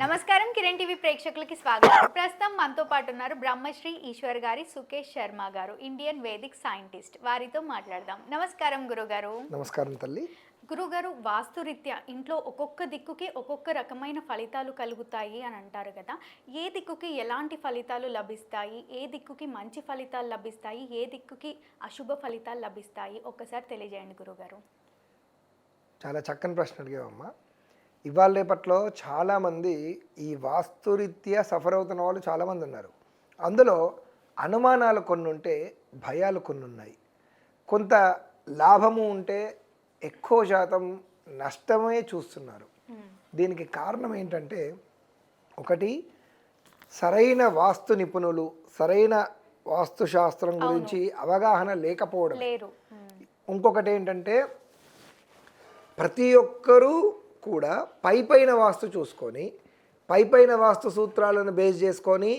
నమస్కారం కిరణ్ టీవీ ప్రేక్షకులకి స్వాగతం. ప్రస్తుతం మనతో పాటు ఉన్నారు బ్రహ్మశ్రీ ఈశ్వర్ గారి సుకేష్ శర్మ గారు ఇండియన్ వేదిక్ సైంటిస్ట్. వారితో మాట్లాడదాం. నమస్కారం గురుగారు. నమస్కారం తల్లి. గురుగారు వాస్తురీత్యా ఇంట్లో ఒక్కొక్క దిక్కుకి ఒక్కొక్క రకమైన ఫలితాలు కలుగుతాయి అని అంటారు కదా. ఏ దిక్కుకి ఎలాంటి ఫలితాలు లభిస్తాయి? ఏ దిక్కుకి మంచి ఫలితాలు లభిస్తాయి? ఏ దిక్కుకి అశుభ ఫలితాలు లభిస్తాయి? ఒక్కసారి తెలియజేయండి గురుగారు. చాలా చక్కని ప్రశ్న అడిగావమ్మా. ఇవాళ రేపట్లో చాలామంది ఈ వాస్తురీత్యా సఫర్ అవుతున్న వాళ్ళు చాలామంది ఉన్నారు. అందులో అనుమానాలు కొన్ని ఉంటే భయాలు కొన్ని ఉన్నాయి కొంత లాభము ఉంటే ఎక్కువ శాతం నష్టమే చూస్తున్నారు. దీనికి కారణం ఏంటంటే ఒకటి సరైన వాస్తు నిపుణులు సరైన వాస్తుశాస్త్రం గురించి అవగాహన లేకపోవడం. ఇంకొకటి ఏంటంటే ప్రతి ఒక్కరూ కూడా పై పైన వాస్తు చూసుకొని పై పైన వాస్తు సూత్రాలను బేస్ చేసుకొని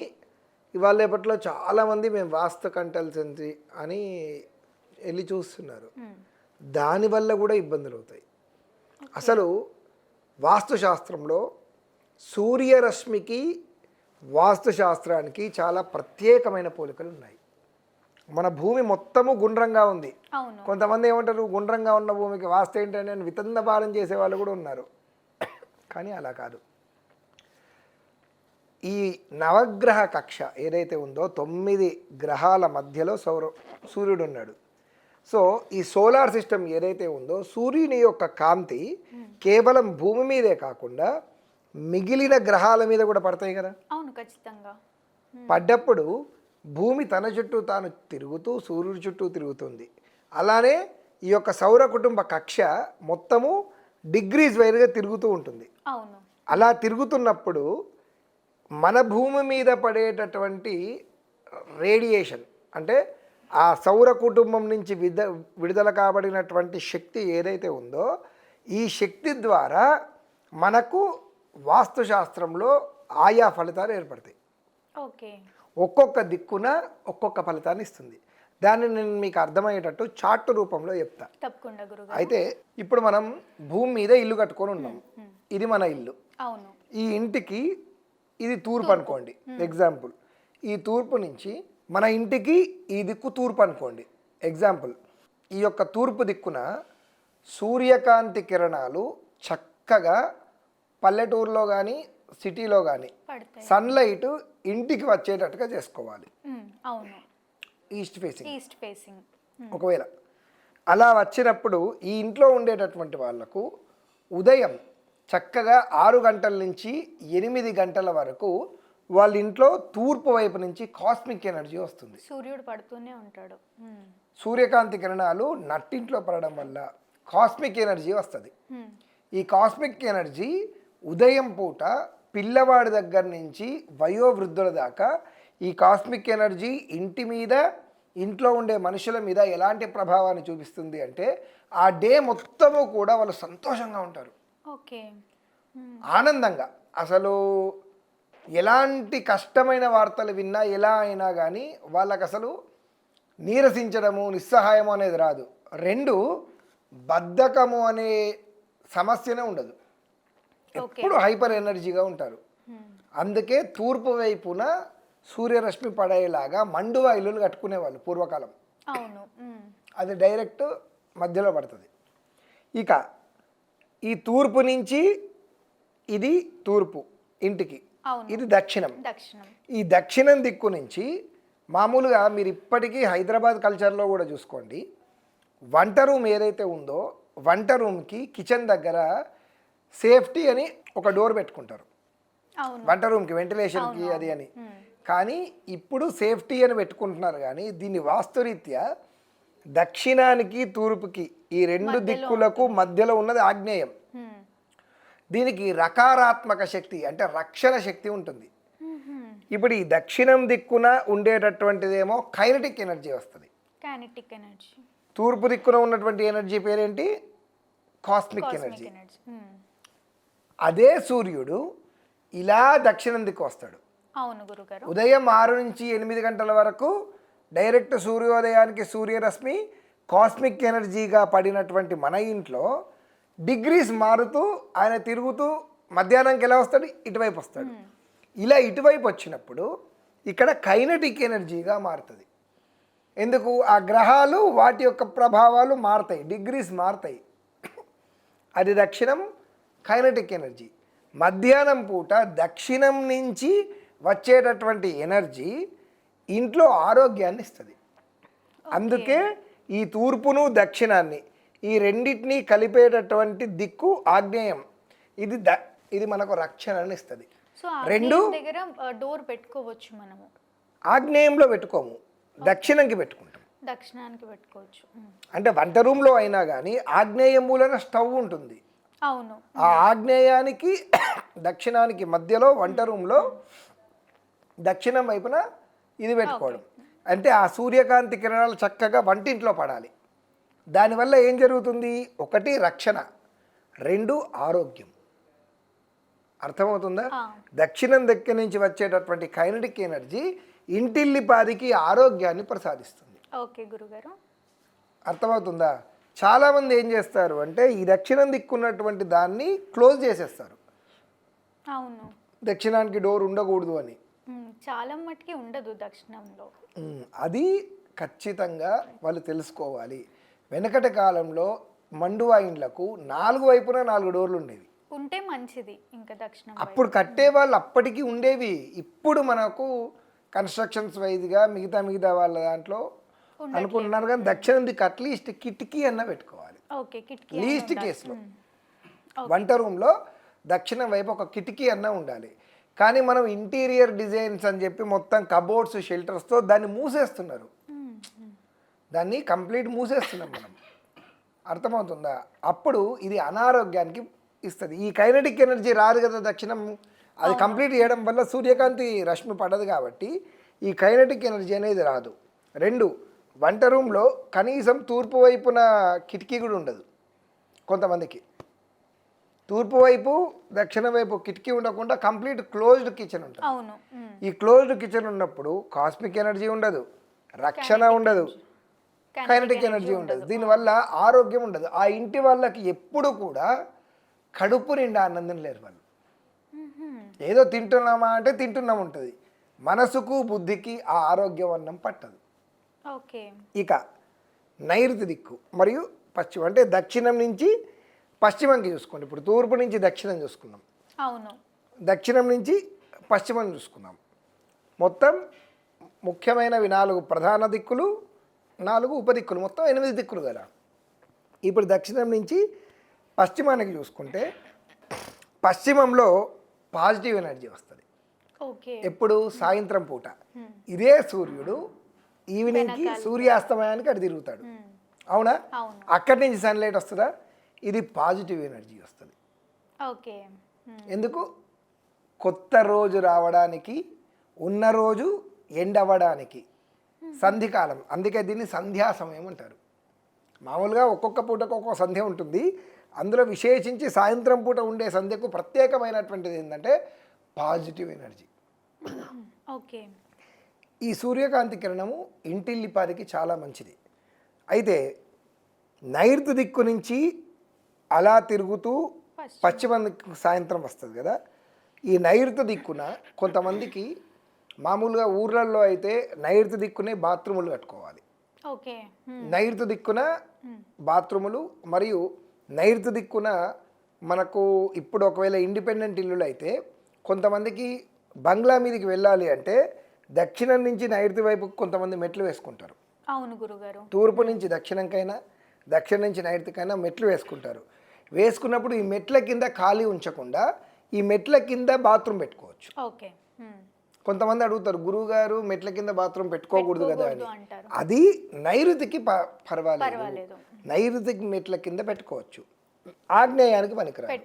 ఇవాళ రేపట్లో చాలామంది మేము వాస్తు కంటల్సెన్సీ అని వెళ్ళి చూస్తున్నారు. దానివల్ల కూడా ఇబ్బందులు అవుతాయి. అసలు వాస్తుశాస్త్రంలో సూర్యరశ్మికి వాస్తుశాస్త్రానికి చాలా ప్రత్యేకమైన పోలికలు ఉన్నాయి. మన భూమి మొత్తము గుండ్రంగా ఉంది. కొంతమంది ఏమంటారు? గుండ్రంగా ఉన్న భూమికి వాస్తు ఏంటంటే అని వితందపాలన చేసే వాళ్ళు కూడా ఉన్నారు. కానీ అలా కాదు. ఈ నవగ్రహ కక్ష ఏదైతే ఉందో తొమ్మిది గ్రహాల మధ్యలో సౌర సూర్యుడు ఉన్నాడు. సో ఈ సోలార్ సిస్టమ్ ఏదైతే ఉందో సూర్యుని యొక్క కాంతి కేవలం భూమి మీదే కాకుండా మిగిలిన గ్రహాల మీద కూడా పడతాయి కదా? అవును ఖచ్చితంగా. పడ్డప్పుడు భూమి తన చుట్టూ తాను తిరుగుతూ సూర్యుడి చుట్టూ తిరుగుతుంది. అలానే ఈ యొక్క సౌర కుటుంబ కక్ష మొత్తము డిగ్రీస్ వైరుగా తిరుగుతూ ఉంటుంది. అవును. అలా తిరుగుతున్నప్పుడు మన భూమి మీద పడేటటువంటి రేడియేషన్ అంటే ఆ సౌర కుటుంబం నుంచి విద విడుదల కాబడినటువంటి శక్తి ఏదైతే ఉందో ఈ శక్తి ద్వారా మనకు వాస్తుశాస్త్రంలో ఆయా ఫలితాలు ఏర్పడతాయి. ఒక్కొక్క దిక్కున ఒక్కొక్క ఫలితాన్ని ఇస్తుంది. దాన్ని నేను మీకు అర్థమయ్యేటట్టు చార్ట్ రూపంలో చెప్తా. తప్పకుండా గురుగారు. అయితే ఇప్పుడు మనం భూమి మీద ఇల్లు కట్టుకొని ఉన్నాం. ఇది మన ఇల్లు. అవును. ఈ ఇంటికి ఇది తూర్పు అనుకోండి. ఎగ్జాంపుల్ ఈ తూర్పు నుంచి మన ఇంటికి ఈ దిక్కు తూర్పు అనుకోండి. ఎగ్జాంపుల్ ఈ యొక్క తూర్పు దిక్కున సూర్యకాంతి కిరణాలు చక్కగా పల్లెటూరులో కానీ సిటీలో కానీ సన్లైట్ ఇంటికి వచ్చేటట్టుగా చేసుకోవాలి. అవును. East facing. East facing. ఒకవేళ అలా వచ్చినప్పుడు ఈ ఇంట్లో ఉండేటటువంటి వాళ్ళకు ఉదయం చక్కగా ఆరు గంటల నుంచి ఎనిమిది గంటల వరకు వాళ్ళ ఇంట్లో తూర్పు వైపు నుంచి కాస్మిక్ ఎనర్జీ వస్తుంది. సూర్యుడు పడుతూనే ఉంటాడు. సూర్యకాంతి కిరణాలు నట్టింట్లో పడడం వల్ల కాస్మిక్ ఎనర్జీ వస్తుంది. ఈ కాస్మిక్ ఎనర్జీ ఉదయం పూట పిల్లవాడి దగ్గర నుంచి వయోవృద్ధుల దాకా ఈ కాస్మిక్ ఎనర్జీ ఇంటి మీద ఇంట్లో ఉండే మనుషుల మీద ఎలాంటి ప్రభావాన్ని చూపిస్తుంది అంటే ఆ డే మొత్తము కూడా వాళ్ళు సంతోషంగా ఉంటారు. ఓకే. ఆనందంగా. అసలు ఎలాంటి కష్టమైన వార్తలు విన్నా ఎలా అయినా కానీ వాళ్ళకి అసలు నీరసించడము నిస్సహాయము అనేది రాదు. రెండు బద్ధకము అనే సమస్యనే ఉండదు. ఎప్పుడు హైపర్ ఎనర్జీగా ఉంటారు. అందుకే తూర్పు వైపున సూర్యరశ్మి పడేలాగా మండువా ఇల్లులు కట్టుకునేవాళ్ళు పూర్వకాలం. అది డైరెక్ట్ మధ్యలో పడుతుంది. ఇక ఈ తూర్పు నుంచి ఇది తూర్పు ఇంటికి. ఇది దక్షిణం. దక్షిణం. ఈ దక్షిణం దిక్కు నుంచి మామూలుగా మీరు ఇప్పటికీ హైదరాబాద్ కల్చర్లో కూడా చూసుకోండి. వంట రూమ్ ఏదైతే ఉందో వంట రూమ్కి కిచెన్ దగ్గర సేఫ్టీ అని ఒక డోర్ పెట్టుకుంటారు. వంట రూమ్కి వెంటిలేషన్కి అది అని. కానీ ఇప్పుడు సేఫ్టీ అని పెట్టుకుంటున్నారు కానీ దీన్ని వాస్తురీత్యా దక్షిణానికి తూర్పుకి ఈ రెండు దిక్కులకు మధ్యలో ఉన్నది ఆగ్నేయం. దీనికి రకారాత్మక శక్తి అంటే రక్షణ శక్తి ఉంటుంది. ఇప్పుడు ఈ దక్షిణం దిక్కున ఉండేటటువంటిదేమో కైనటిక్ ఎనర్జీ వస్తుంది. Kinetic energy. తూర్పు దిక్కున ఉన్నటువంటి ఎనర్జీ పేరేంటి? Cosmic energy. అదే సూర్యుడు ఇలా దక్షిణం దిక్కు వస్తాడు. అవును గురుగారు. ఉదయం ఆరు నుంచి ఎనిమిది గంటల వరకు డైరెక్ట్ సూర్యోదయానికి సూర్యరశ్మి కాస్మిక్ ఎనర్జీగా పడినటువంటి మన ఇంట్లో డిగ్రీస్ మారుతూ ఆయన తిరుగుతూ మధ్యాహ్నంకి ఎలా వస్తాడు? ఇటువైపు వస్తాడు. ఇలా ఇటువైపు వచ్చినప్పుడు ఇక్కడ కైనటిక్ ఎనర్జీగా మారుతుంది. ఎందుకు? ఆ గ్రహాలు వాటి యొక్క ప్రభావాలు మారుతాయి. డిగ్రీస్ మారుతాయి. అది దక్షిణం కైనటిక్ ఎనర్జీ. మధ్యాహ్నం పూట దక్షిణం నుంచి వచ్చేటటువంటి ఎనర్జీ ఇంట్లో ఆరోగ్యాన్ని ఇస్తుంది. అందుకే ఈ తూర్పును దక్షిణాన్ని ఈ రెండింటినీ కలిపేటటువంటి దిక్కు ఆగ్నేయం. ఇది ద ఇది మనకు రక్షణని ఇస్తుంది. సో రెండు దగ్గర డోర్ పెట్టుకోవచ్చు మనము. ఆగ్నేయంలో పెట్టుకోము. దక్షిణంకి పెట్టుకుంటాం. దక్షిణానికి పెట్టుకోవచ్చు. అంటే వంట రూమ్లో అయినా కానీ ఆగ్నేయ మూలన స్టవ్ ఉంటుంది. అవును. ఆ ఆగ్నేయానికి దక్షిణానికి మధ్యలో వంట రూమ్లో దక్షిణం వైపున ఇది పెట్టుకోవడం. అంటే ఆ సూర్యకాంతి కిరణాలు చక్కగా వంటింట్లో పడాలి. దానివల్ల ఏం జరుగుతుంది? ఒకటి రక్షణ. రెండు ఆరోగ్యం. అర్థమవుతుందా. దక్షిణం దగ్గర నుంచి వచ్చేటటువంటి కైనటిక్ ఎనర్జీ ఇంటిల్లిపాదికి ఆరోగ్యాన్ని ప్రసాదిస్తుంది. ఓకే గురుగారు. అర్థమవుతుందా? చాలామంది ఏం చేస్తారు అంటే ఈ దక్షిణం దిక్కున్నటువంటి దాన్ని క్లోజ్ చేసేస్తారు. అవును. దక్షిణానికి డోర్ ఉండకూడదు అని. చాలా మట్టుకి ఉండదు దక్షిణంలో. అది ఖచ్చితంగా వాళ్ళు తెలుసుకోవాలి. వెనకటి కాలంలో మండువా ఇండ్లకు నాలుగు వైపున నాలుగు డోర్లు ఉండేవి. ఉంటే మంచిది ఇంకా దక్షిణం. అప్పుడు కట్టే వాళ్ళు అప్పటికి ఉండేవి. ఇప్పుడు మనకు కన్స్ట్రక్షన్స్ వైజ్గా మిగతా మిగతా వాళ్ళ దాంట్లో అనుకుంటున్నారు కానీ దక్షిణం దిక్కు అట్లీస్ట్ కిటికీ అన్న పెట్టుకోవాలి. లీస్ట్ కేసులో వంట రూమ్లో దక్షిణం వైపు ఒక కిటికీ అన్న ఉండాలి. కానీ మనం ఇంటీరియర్ డిజైన్స్ అని చెప్పి మొత్తం కబోర్డ్స్ షెల్టర్స్తో దాన్ని మూసేస్తున్నారు. దాన్ని కంప్లీట్ మూసేస్తున్నాం మనం. అర్థమవుతుందా? అప్పుడు ఇది అనారోగ్యానికి ఇస్తుంది. ఈ కైనటిక్ ఎనర్జీ రాదు కదా దక్షిణం. అది కంప్లీట్ చేయడం వల్ల సూర్యకాంతి రశ్మి పడదు కాబట్టి ఈ కైనటిక్ ఎనర్జీ అనేది రాదు. రెండు వంట రూమ్లో కనీసం తూర్పు వైపున కిటికీ కూడా ఉండదు కొంతమందికి. తూర్పు వైపు దక్షిణ వైపు కిటికీ ఉండకుండా కంప్లీట్ క్లోజ్డ్ కిచెన్ ఉంటుంది. ఈ క్లోజ్డ్ కిచెన్ ఉన్నప్పుడు కాస్మిక్ ఎనర్జీ ఉండదు రక్షణ ఉండదు కైనటిక్ ఎనర్జీ ఉండదు. దీనివల్ల ఆరోగ్యం ఉండదు. ఆ ఇంటి వాళ్ళకి ఎప్పుడు కూడా కడుపు నిండా ఆనందం లేరు వాళ్ళు. ఏదో తింటున్నామా అంటే తింటున్నాం ఉంటుంది. మనసుకు బుద్ధికి ఆ ఆరోగ్యం అన్నం పట్టదు. ఇక నైరుతి దిక్కు మరియు పశ్చిమ అంటే దక్షిణం నుంచి పశ్చిమంకి చూసుకోండి. ఇప్పుడు తూర్పు నుంచి దక్షిణం చూసుకున్నాం. అవును. దక్షిణం నుంచి పశ్చిమం చూసుకున్నాం. మొత్తం ముఖ్యమైనవి నాలుగు ప్రధాన దిక్కులు నాలుగు ఉపదిక్కులు మొత్తం ఎనిమిది దిక్కులు కదా. ఇప్పుడు దక్షిణం నుంచి పశ్చిమానికి చూసుకుంటే పశ్చిమంలో పాజిటివ్ ఎనర్జీ వస్తుంది. ఓకే. ఎప్పుడు? సాయంత్రం పూట. ఇదే సూర్యుడు ఈవినింగ్కి సూర్యాస్తమయానికి అటు తిరుగుతాడు. అవునా? అక్కడి నుంచి సన్లైట్ వస్తుందా? ఇది పాజిటివ్ ఎనర్జీ వస్తుంది. ఓకే. ఎందుకు? కొత్త రోజు రావడానికి ఉన్న రోజు ఎండవడానికి సంధికాలం. అందుకే దీన్ని సంధ్యా సమయం అంటారు. మామూలుగా ఒక్కొక్క పూటకు ఒక్కొక్క సంధ్య ఉంటుంది. అందులో విశేషించి సాయంత్రం పూట ఉండే సంధ్యకు ప్రత్యేకమైనటువంటిది ఏంటంటే పాజిటివ్ ఎనర్జీ. ఓకే. ఈ సూర్యకాంతి కిరణము ఇంటిల్లిపాదికి చాలా మంచిది అయితే నైరుతి దిక్కు నుంచి అలా తిరుగుతూ పశ్చిమ. దిక్కు సాయంత్రం వస్తుంది కదా ఈ నైరుతి దిక్కున కొంతమందికి మామూలుగా ఊర్లలో అయితే నైరుతి దిక్కునే బాత్రూములు కట్టుకోవాలి. నైరుతి దిక్కున బాత్రూములు మరియు నైరుతి దిక్కున మనకు ఇప్పుడు ఒకవేళ ఇండిపెండెంట్ ఇల్లులు అయితే కొంతమందికి బంగ్లా మీదకి వెళ్ళాలి అంటే దక్షిణం నుంచి నైరుతి వైపు కొంతమంది మెట్లు వేసుకుంటారు. అవును గురుగారు. తూర్పు నుంచి దక్షిణంకైనా దక్షిణం నుంచి నైరుతికైనా మెట్లు వేసుకుంటారు. వేసుకున్నప్పుడు ఈ మెట్ల కింద ఖాళీ ఉంచకుండా ఈ మెట్ల కింద బాత్రూమ్ పెట్టుకోవచ్చు. ఓకే. కొంతమంది అడుగుతారు గురువు గారు మెట్ల కింద బాత్రూమ్ పెట్టుకోకూడదు కదా అని. అది నైరుతికి పర్వాలేదు. నైరుతికి మెట్ల కింద పెట్టుకోవచ్చు. ఆగ్నేయానికి పనికిరాదు.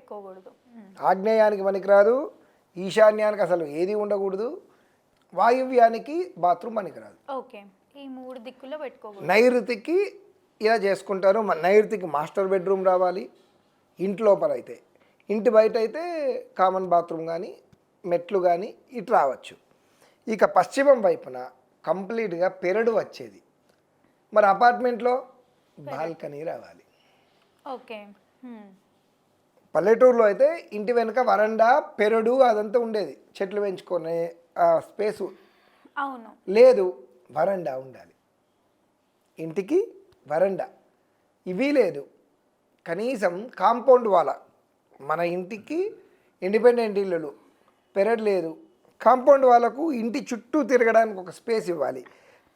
ఆగ్నేయానికి పనికిరాదు. ఈశాన్యానికి అసలు ఏది ఉండకూడదు. వాయువ్యానికి బాత్రూమ్ పనికిరాదు ఓకే. ఈ మూడు దిక్కుల్లో పెట్టుకోకూడదు. నైరుతికి ఇలా చేసుకుంటారు. నైరుతికి మాస్టర్ బెడ్రూమ్ రావాలి. ఇంటి లోపల అయితే. ఇంటి బయట అయితే కామన్ బాత్రూమ్ కానీ మెట్లు కానీ ఇటు రావచ్చు. ఇక పశ్చిమం వైపున కంప్లీట్గా పెరడు వచ్చేది. మరి అపార్ట్మెంట్లో బాల్కనీ రావాలి. ఓకే. పల్లెటూరులో అయితే ఇంటి వెనుక వరండా పెరడు అదంతా ఉండేది. చెట్లు పెంచుకునే స్పేసు అవును. లేదు వరండా ఉండాలి. ఇంటికి వరండా. ఇవి లేదు. కనీసం కాంపౌండ్ వాల. మన ఇంటికి ఇండిపెండెంట్ ఇల్లులు పెరడ్ లేదు. కాంపౌండ్ వాళ్ళకు ఇంటి చుట్టూ తిరగడానికి ఒక స్పేస్ ఇవ్వాలి.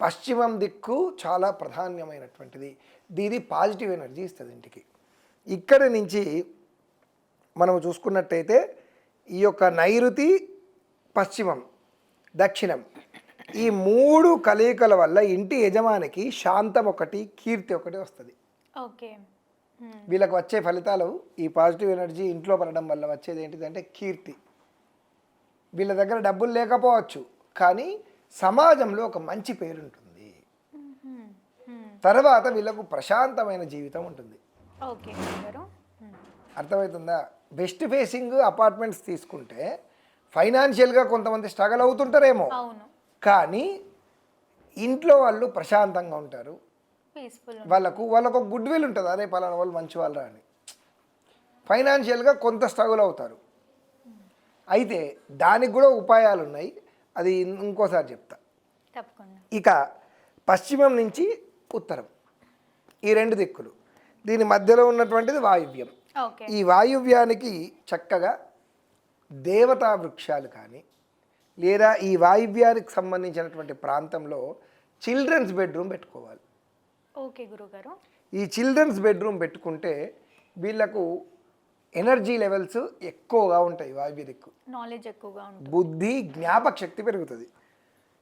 పశ్చిమం దిక్కు చాలా ప్రాధాన్యమైనటువంటిది దీని పాజిటివ్ ఎనర్జీ ఇస్తుంది ఇంటికి. ఇక్కడి నుంచి మనం చూసుకున్నట్టయితే ఈ యొక్క నైరుతి పశ్చిమం. దక్షిణం. ఈ మూడు కలయికల వల్ల ఇంటి యజమానికి శాంతం ఒకటి కీర్తి ఒకటి వస్తుంది. ఓకే. వీళ్ళకి వచ్చే ఫలితాలు ఈ పాజిటివ్ ఎనర్జీ ఇంట్లో పడడం వల్ల వచ్చేది ఏంటిదంటే కీర్తి. వీళ్ళ దగ్గర డబ్బులు లేకపోవచ్చు కానీ సమాజంలో ఒక మంచి పేరు ఉంటుంది. తర్వాత వీళ్ళకు ప్రశాంతమైన జీవితం ఉంటుంది. అర్థమవుతుందా? బెస్ట్ ఫేసింగ్ అపార్ట్మెంట్స్ తీసుకుంటే ఫైనాన్షియల్గా కొంతమంది స్ట్రగల్ అవుతుంటారేమో. కానీ ఇంట్లో వాళ్ళు ప్రశాంతంగా ఉంటారు. వాళ్ళకు వాళ్ళకు ఒక గుడ్ విల్ ఉంటుంది. అదే పలానా వాళ్ళు మంచి వాళ్ళరా అని. ఫైనాన్షియల్గా కొంత స్ట్రగుల్ అవుతారు. అయితే దానికి కూడా ఉపాయాలు ఉన్నాయి. అది ఇంకోసారి చెప్తా. తప్పకుండా. ఇక పశ్చిమం నుంచి ఉత్తరం. ఈ రెండు దిక్కులు. దీని మధ్యలో ఉన్నటువంటిది వాయువ్యం. ఈ వాయువ్యానికి చక్కగా దేవతా వృక్షాలు కానీ లేదా ఈ వాయువ్యానికి సంబంధించినటువంటి ప్రాంతంలో చిల్డ్రన్స్ బెడ్రూమ్ పెట్టుకోవాలి. ఓకే గురుగారు. ఈ చిల్డ్రన్స్ బెడ్రూమ్ పెట్టుకుంటే వీళ్ళకు ఎనర్జీ లెవెల్స్ ఎక్కువగా ఉంటాయి వాయువ్య దిక్కు నాలెడ్జ్ ఎక్కువగా ఉంటుంది. బుద్ధి జ్ఞాపక శక్తి పెరుగుతుంది.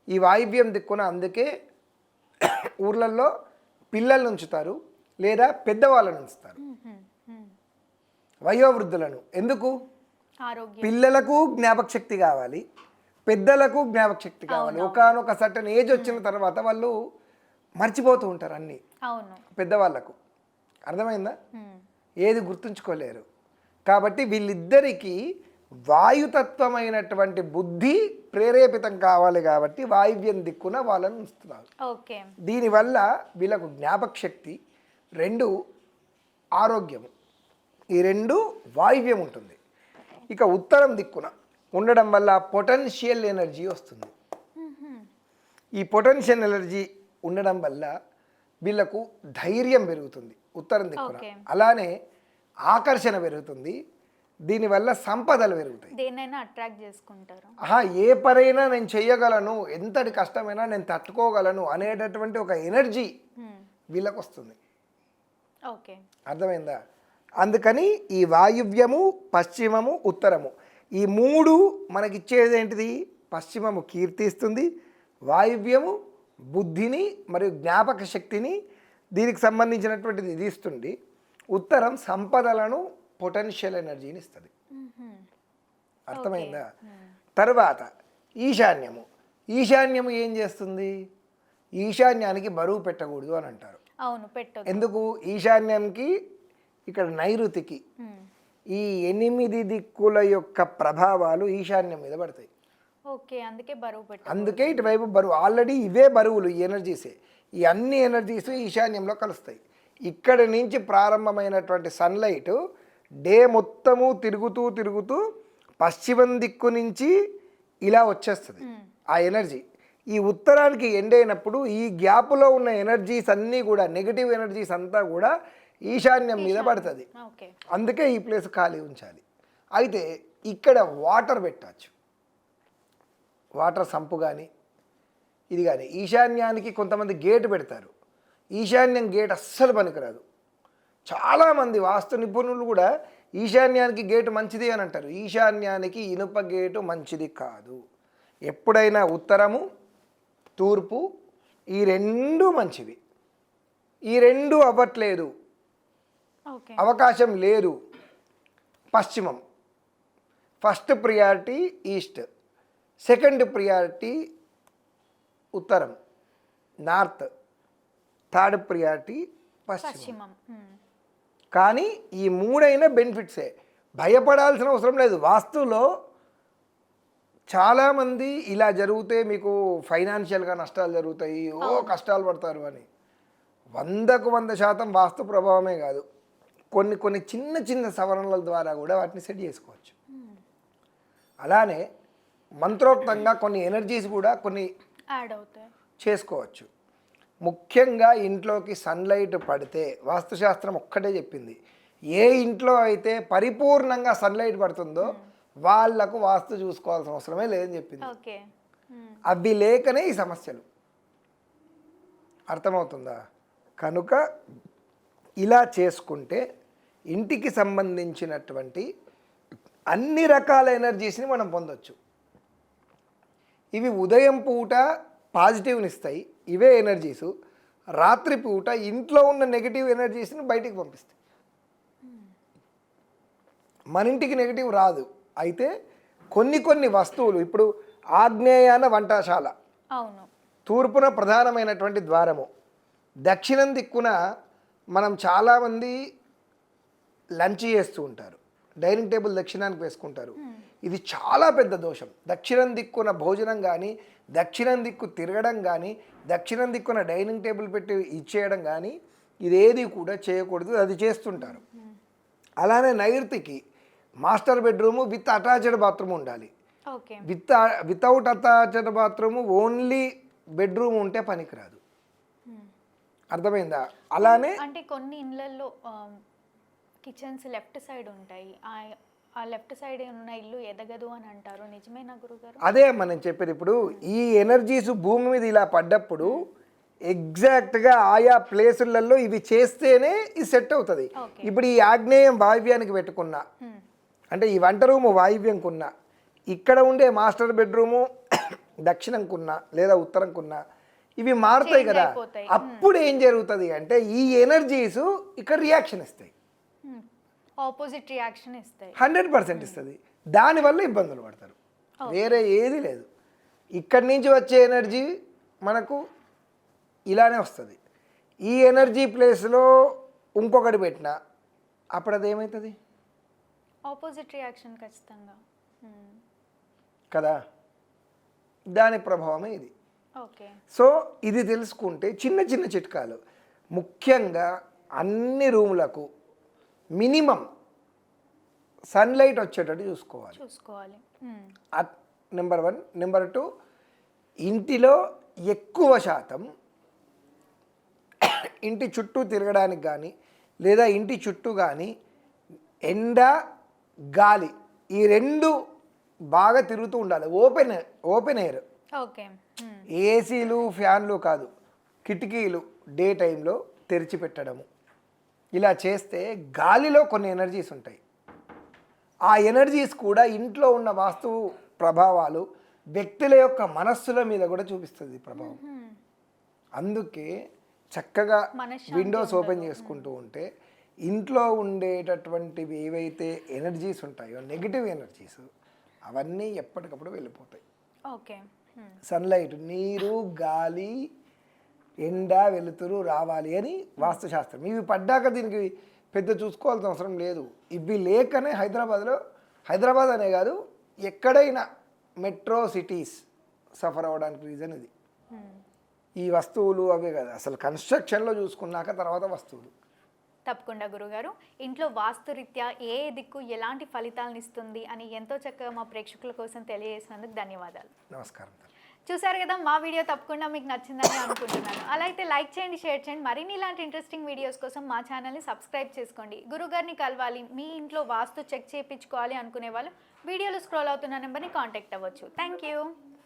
ఈ వాయువ్యం దిక్కున అందుకే ఊర్లలో పిల్లల్ని ఉంచుతారు లేదా పెద్దవాళ్ళని ఉంచుతారు. వయోవృద్ధులను. ఎందుకు? పిల్లలకు జ్ఞాపక శక్తి కావాలి. పెద్దలకు జ్ఞాపక శక్తి కావాలి ఒకనొక సర్టన్ ఏజ్ వచ్చిన తర్వాత వాళ్ళు మర్చిపోతూ ఉంటారు అన్నీ. అవును. పెద్దవాళ్ళకు. అర్థమైందా. ఏది గుర్తుంచుకోలేరు. కాబట్టి వీళ్ళిద్దరికీ వాయుతత్వమైనటువంటి బుద్ధి ప్రేరేపితం కావాలి కాబట్టి వాయువ్యం దిక్కున వాళ్ళని ఉంచుతున్నారు. దీనివల్ల వీళ్ళకు జ్ఞాపక శక్తి రెండు ఆరోగ్యము. ఈ రెండు వాయువ్యం ఉంటుంది. ఇక ఉత్తరం దిక్కున ఉండడం వల్ల పొటెన్షియల్ ఎనర్జీ వస్తుంది. ఈ పొటెన్షియల్ ఎనర్జీ ఉండడం వల్ల వీళ్ళకు ధైర్యం పెరుగుతుంది ఉత్తరం దిక్కున. అలానే ఆకర్షణ పెరుగుతుంది దీనివల్ల సంపదలు పెరుగుతాయి దేన్నైనా అట్రాక్ట్ చేసుకుంటారు ఆహా ఏ పరైనా నేను చేయగలను ఎంతటి కష్టమైనా నేను తట్టుకోగలను అనేటటువంటి ఒక ఎనర్జీ మ్మ్. వీళ్ళకు వస్తుంది ఓకే అర్థమైందా అందుకని ఈ వాయువ్యము పశ్చిమము ఉత్తరము. ఈ మూడు మనకిచ్చేది ఏంటిది? పశ్చిమము కీర్తిస్తుంది వాయువ్యము బుద్ధిని మరియు జ్ఞాపక శక్తిని దీనికి సంబంధించినటువంటిది ఇది ఇస్తుంది. ఉత్తరం సంపదలను పొటెన్షియల్ ఎనర్జీని ఇస్తుంది. అర్థమైందా? తర్వాత ఈశాన్యము. ఈశాన్యము ఏం చేస్తుంది? ఈశాన్యానికి బరువు పెట్టకూడదు అని అంటారు. అవును ఎందుకు? ఈశాన్యానికి ఇక్కడ నైరుతికి. ఈ ఎనిమిది దిక్కుల యొక్క ప్రభావాలు ఈశాన్యం మీద పడతాయి. ఓకే అందుకే బరువు అందుకే ఇటువైపు బరువు ఆల్రెడీ ఇవే బరువులు ఈ ఎనర్జీసే ఈ అన్ని ఎనర్జీస్ ఈశాన్యంలో కలుస్తాయి. ఇక్కడ నుంచి ప్రారంభమైనటువంటి సన్లైట్ డే మొత్తము తిరుగుతూ తిరుగుతూ పశ్చిమం దిక్కు నుంచి ఇలా వచ్చేస్తుంది ఆ ఎనర్జీ ఈ ఉత్తరానికి ఎండ్ అయినప్పుడు ఈ గ్యాప్లో ఉన్న ఎనర్జీస్ అన్నీ కూడా నెగిటివ్ ఎనర్జీస్ అంతా కూడా ఈశాన్యం మీద పడుతుంది. అందుకే ఈ ప్లేస్ ఖాళీ ఉంచాలి. అయితే ఇక్కడ వాటర్ పెట్టచ్చు. వాటర్ సంపు కానీ ఇది కానీ ఈశాన్యానికి కొంతమంది గేట్ పెడతారు. ఈశాన్యం గేట్ అస్సలు పనికిరాదు. చాలామంది వాస్తు నిపుణులు కూడా ఈశాన్యానికి గేటు మంచిది అని అంటారు. ఈశాన్యానికి ఇనుప గేటు మంచిది కాదు. ఎప్పుడైనా ఉత్తరము తూర్పు ఈ రెండు మంచివి. ఈ రెండు అవ్వట్లేదు. అవకాశం లేదు. పశ్చిమం. First priority east. Second priority ఉత్తరం. నార్త్. థర్డ్ ప్రియారిటీ పశ్చిమం. కానీ ఈ మూడైన బెనిఫిట్సే. భయపడాల్సిన అవసరం లేదు. వాస్తులో చాలామంది ఇలా జరిగితే మీకు ఫైనాన్షియల్గా నష్టాలు జరుగుతాయి. ఓ కష్టాలు పడతారు అని. వందకు వంద శాతం వాస్తు ప్రభావమే కాదు. కొన్ని కొన్ని చిన్న చిన్న సవరణల ద్వారా కూడా వాటిని సెట్ చేసుకోవచ్చు. అలానే మంత్రోక్తంగా కొన్ని ఎనర్జీస్ కూడా కొన్ని యాడ్ అవుతాయి. చేసుకోవచ్చు. ముఖ్యంగా ఇంట్లోకి సన్లైట్ పడితే వాస్తుశాస్త్రం ఒక్కటే చెప్పింది. ఏ ఇంట్లో అయితే పరిపూర్ణంగా సన్లైట్ పడుతుందో వాళ్ళకు వాస్తు చూసుకోవాల్సిన అవసరమే లేదని చెప్పింది. మ్మ్. అవి లేకనే ఈ సమస్యలు. అర్థమవుతుందా? కనుక ఇలా చేసుకుంటే ఇంటికి సంబంధించినటువంటి అన్ని రకాల ఎనర్జీస్ని మనం పొందొచ్చు. ఇవి ఉదయం పూట పాజిటివ్ని ఇస్తాయి ఇవే ఎనర్జీస్. రాత్రి పూట ఇంట్లో ఉన్న నెగిటివ్ ఎనర్జీస్ని బయటికి పంపిస్తాయి. మన ఇంటికి నెగిటివ్ రాదు. అయితే కొన్ని కొన్ని వస్తువులు ఇప్పుడు ఆగ్నేయాన వంటశాల. తూర్పున ప్రధానమైనటువంటి ద్వారము. దక్షిణం దిక్కున మనం చాలామంది లంచ్ చేస్తూ ఉంటారు. డైనింగ్ టేబుల్ దక్షిణానికి వేసుకుంటారు. ఇది చాలా పెద్ద దోషం. దక్షిణం దిక్కున భోజనం కానీ దక్షిణం దిక్కు తిరగడం కానీ దక్షిణం దిక్కున డైనింగ్ టేబుల్ పెట్టి ఇచ్చేయడం కానీ ఇదేది కూడా చేయకూడదు. అది చేస్తుంటారు. అలానే నైరుతికి master bedroom with attached bathroom ఉండాలి. With without attached bathroom only bedroom ఉంటే పనికిరాదు. అర్థమైందా? అలానే అంటే కొన్ని ఇళ్ళల్లో కిచెన్స్ లెఫ్ట్ సైడ్ ఉంటాయి. ఆ- లెఫ్ట్ సైడ్ ఉన్న ఇల్లు ఎదగదు అని అంటారు. నిజమేనా గురుగారు? అదే మనం చెప్పేది ఇప్పుడు. ఈ ఎనర్జీస్ భూమి మీద ఇలా పడ్డప్పుడు ఎగ్జాక్ట్గా ఆయా ప్లేసులలో ఇవి చేస్తేనే ఇది సెట్ అవుతుంది. ఇప్పుడు ఈ ఆగ్నేయం వాయువ్యానికి పెట్టుకున్నా. అంటే ఈ వంట రూము వాయువ్యంకున్నా ఇక్కడ ఉండే మాస్టర్ బెడ్రూము దక్షిణంకున్నా లేదా ఉత్తరంకున్నా ఇవి మారుతాయి కదా. అయిపోతాయి. అప్పుడు ఏం జరుగుతుంది అంటే ఈ ఎనర్జీస్ ఇక్కడ రియాక్షన్ ఇస్తాయి. ఆపోజిట్ రియాక్షన్ ఇస్తాయి. హండ్రెడ్ పర్సెంట్ ఇస్తుంది. దానివల్ల ఇబ్బందులు పడతారు. వేరే ఏది లేదు. ఇక్కడి నుంచి వచ్చే ఎనర్జీ మనకు ఇలానే వస్తుంది. ఈ ఎనర్జీ ప్లేస్లో ఇంకొకటి పెట్టినా అప్పుడు అది ఏమవుతుంది ఆపోజిట్ రియాక్షన్ ఖచ్చితంగా. మ్మ్. కదా. దాని ప్రభావమే ఇది. సో ఇది తెలుసుకుంటే చిన్న చిన్న చిట్కాలు. ముఖ్యంగా అన్ని రూములకు మినిమం సన్లైట్ వచ్చేటట్టు చూసుకోవాలి. చూసుకోవాలి. Number one. నెంబర్ టూ ఇంటిలో ఎక్కువ శాతం ఇంటి చుట్టూ తిరగడానికి కానీ లేదా ఇంటి చుట్టూ కానీ ఎండ గాలి ఈ రెండు బాగా తిరుగుతూ ఉండాలి. Open open air. ఏసీలు ఫ్యాన్లు కాదు కిటికీలు డే టైంలో తెరిచిపెట్టడము. ఇలా చేస్తే గాలిలో కొన్ని ఎనర్జీస్ ఉంటాయి. ఆ ఎనర్జీస్ కూడా ఇంట్లో ఉన్న వాస్తు ప్రభావాలు వ్యక్తుల యొక్క మనస్సుల మీద కూడా చూపిస్తుంది ప్రభావం. అందుకే చక్కగా విండోస్ ఓపెన్ చేసుకుంటూ ఉంటే ఇంట్లో ఉండేటటువంటివి ఏవైతే ఎనర్జీస్ ఉంటాయో నెగిటివ్ ఎనర్జీస్ అవన్నీ ఎప్పటికప్పుడు వెళ్ళిపోతాయి. ఓకే. సన్లైట్ నీరు గాలి ఎండ వెలుతురు రావాలి అని వాస్తుశాస్త్రం. ఇవి పడ్డాక దీనికి పెద్ద చూసుకోవాల్సిన అవసరం లేదు. ఇవి లేకనే హైదరాబాద్లో హైదరాబాద్ అనే కాదు ఎక్కడైనా మెట్రో సిటీస్ సఫర్ అవ్వడానికి రీజన్ ఇది. ఈ వస్తువులు అవే కదా. అసలు కన్స్ట్రక్షన్లో చూసుకున్నాక తర్వాత వస్తువులు. తప్పకుండా గురుగారు. ఇంట్లో వాస్తురీత్యా ఏ దిక్కు ఎలాంటి ఫలితాలను ఇస్తుంది అని ఎంతో చక్కగా మా ప్రేక్షకుల కోసం తెలియజేసినందుకు ధన్యవాదాలు. నమస్కారం. చూసారు కదా మా వీడియో తప్పకుండా మీకు నచ్చిందని అనుకుంటున్నాను. అలా అయితే లైక్ చేయండి షేర్ చేయండి. మరిన్ని ఇలాంటి ఇంట్రెస్టింగ్ వీడియోస్ కోసం మా ఛానల్ని సబ్స్క్రైబ్ చేసుకోండి. గురుగారిని కలవాలి మీ ఇంట్లో వాస్తు చెక్ చేయించుకోవాలి అనుకునే వాళ్ళు వీడియోలో స్క్రోల్ అవుతున్న నెంబర్ని కాంటాక్ట్ అవ్వచ్చు. Thank you